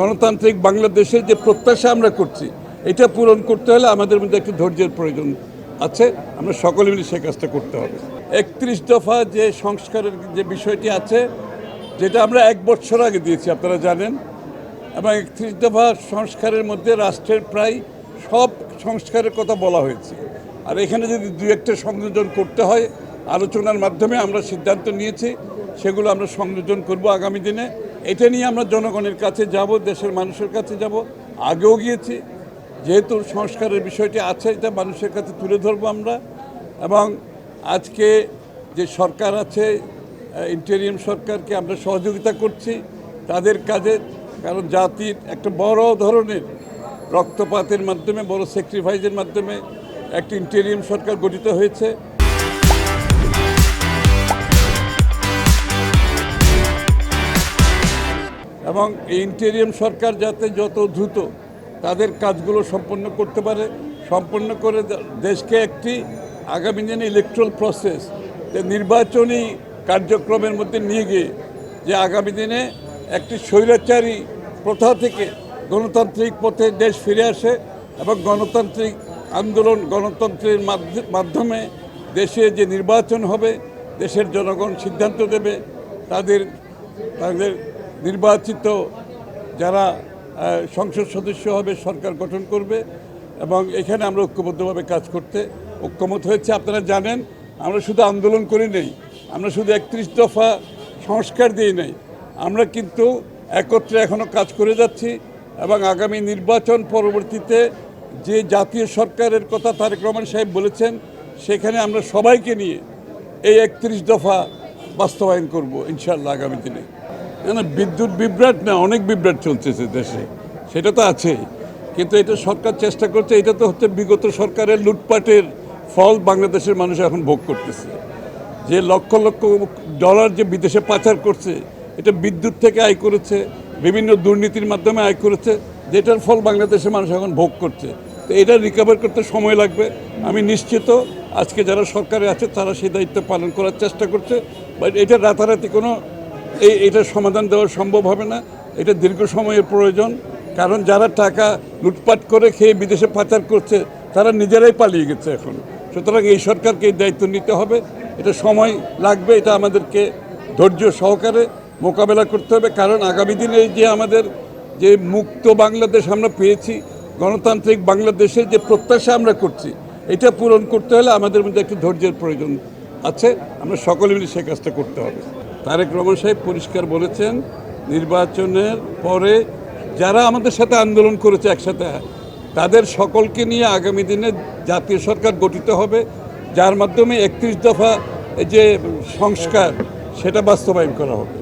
গণতান্ত্রিক বাংলাদেশের যে প্রত্যাশা আমরা করছি, এটা পূরণ করতে হলে আমাদের মধ্যে একটু ধৈর্যের প্রয়োজন আছে। আমরা সকলে মিলে সে কাজটা করতে হবে। একত্রিশ দফা যে সংস্কারের যে বিষয়টি আছে, যেটা আমরা এক বছর আগে দিয়েছি, আপনারা জানেন। এবং একত্রিশ দফা সংস্কারের মধ্যে রাষ্ট্রের প্রায় সব সংস্কারের কথা বলা হয়েছে। আর এখানে যদি দু একটা সংযোজন করতে হয়, আলোচনার মাধ্যমে আমরা সিদ্ধান্ত নিয়েছি, সেগুলো আমরা সংযোজন করব আগামী দিনে। এটা নিয়ে আমরা জনগণের কাছে যাব, দেশের মানুষের কাছে যাব। আগেও গিয়েছি, যেহেতু সংস্কারের বিষয়টি আছে, এটা মানুষের কাছে তুলে ধরবো আমরা। এবং আজকে যে সরকার আছে ইন্টেরিয়াম সরকারকে আমরা সহযোগিতা করছি তাদের কাজে, কারণ জাতির একটা বড় ধরনের রক্তপাতের মাধ্যমে, বড় স্যাক্রিফাইসের মাধ্যমে একটি ইন্টেরিয়াম সরকার গঠিত হয়েছে। এবং ইন্টেরিয়াম সরকার যাতে যত দ্রুত তাদের কাজগুলো সম্পন্ন করতে পারে, সম্পন্ন করে দেশকে একটি আগামী দিনে ইলেকট্রাল প্রসেস যে নির্বাচনী কার্যক্রমের মধ্যে নিয়ে গিয়ে যে আগামী দিনে একটি স্বৈরাচারী প্রথা থেকে গণতান্ত্রিক পথে দেশ ফিরে আসে এবং গণতান্ত্রিক আন্দোলন গণতন্ত্রের মাধ্য- মাধ্যমে দেশে যে নির্বাচন হবে, দেশের জনগণ সিদ্ধান্ত দেবে, তাদের তাদের নির্বাচিত যারা সংসদ সদস্য হবে, সরকার গঠন করবে এবং এখানে আমরা ঐক্যবদ্ধভাবে কাজ করতে ঐক্যমত হয়েছে। আপনারা জানেন, আমরা শুধু আন্দোলন করি নেই, আমরা শুধু একত্রিশ দফা সংস্কার দিই নাই। আমরা কিন্তু একত্রে এখনও কাজ করে যাচ্ছি এবং আগামী নির্বাচন পরবর্তীতে যে জাতীয় সরকারের কথা তারেক রহমান সাহেব বলেছেন, সেখানে আমরা সবাইকে নিয়ে এই একত্রিশ দফা বাস্তবায়ন করব ইনশাল্লাহ আগামী দিনে। না বিদ্যুৎ বিভ্রাট না, অনেক বিভ্রাট চলতেছে দেশে। সেটা তো আছেই। কিন্তু এটা সরকার চেষ্টা করছে, এটা তো হচ্ছে বিগত সরকারের লুটপাটের ফল বাংলাদেশের মানুষ এখন ভোগ করতেছে। যে লক্ষ লক্ষ ডলার যে বিদেশে পাচার করছে, এটা বিদ্যুৎ থেকে আয় করেছে, বিভিন্ন দুর্নীতির মাধ্যমে আয় করেছে, যেটার ফল বাংলাদেশের মানুষ এখন ভোগ করছে। তো এটা রিকভার করতে সময় লাগবে। আমি নিশ্চিত আজকে যারা সরকারে আছে, তারা সেই দায়িত্ব পালন করার চেষ্টা করছে বাট এটা রাতারাতি কোনো এই এটার সমাধান দেওয়া সম্ভব হবে না। এটা দীর্ঘ সময়ের প্রয়োজন, কারণ যারা টাকা লুটপাট করে খেয়ে বিদেশে পাচার করছে, তারা নিজেরাই পালিয়ে গেছে এখন। সুতরাং এই সরকারকে এই দায়িত্ব নিতে হবে। এটা সময় লাগবে, এটা আমাদেরকে ধৈর্য সহকারে মোকাবেলা করতে হবে। কারণ আগামী দিনে যে আমাদের যে মুক্ত বাংলাদেশ আমরা পেয়েছি, গণতান্ত্রিক বাংলাদেশের যে প্রত্যাশা আমরা করছি, এটা পূরণ করতে হলে আমাদের মধ্যে একটু ধৈর্যের প্রয়োজন আছে। আমরা সকলে মিলে সে কাজটা করতে হবে। তারেক রহমান সাহেব পরিষ্কার বলেছেন, নির্বাচনের পরে যারা আমাদের সাথে আন্দোলন করেছে একসাথে, তাদের সকলকে নিয়ে আগামী দিনে জাতীয় সরকার গঠিত হবে, যার মাধ্যমে একত্রিশ দফা যে সংস্কার, সেটা বাস্তবায়ন করা হবে।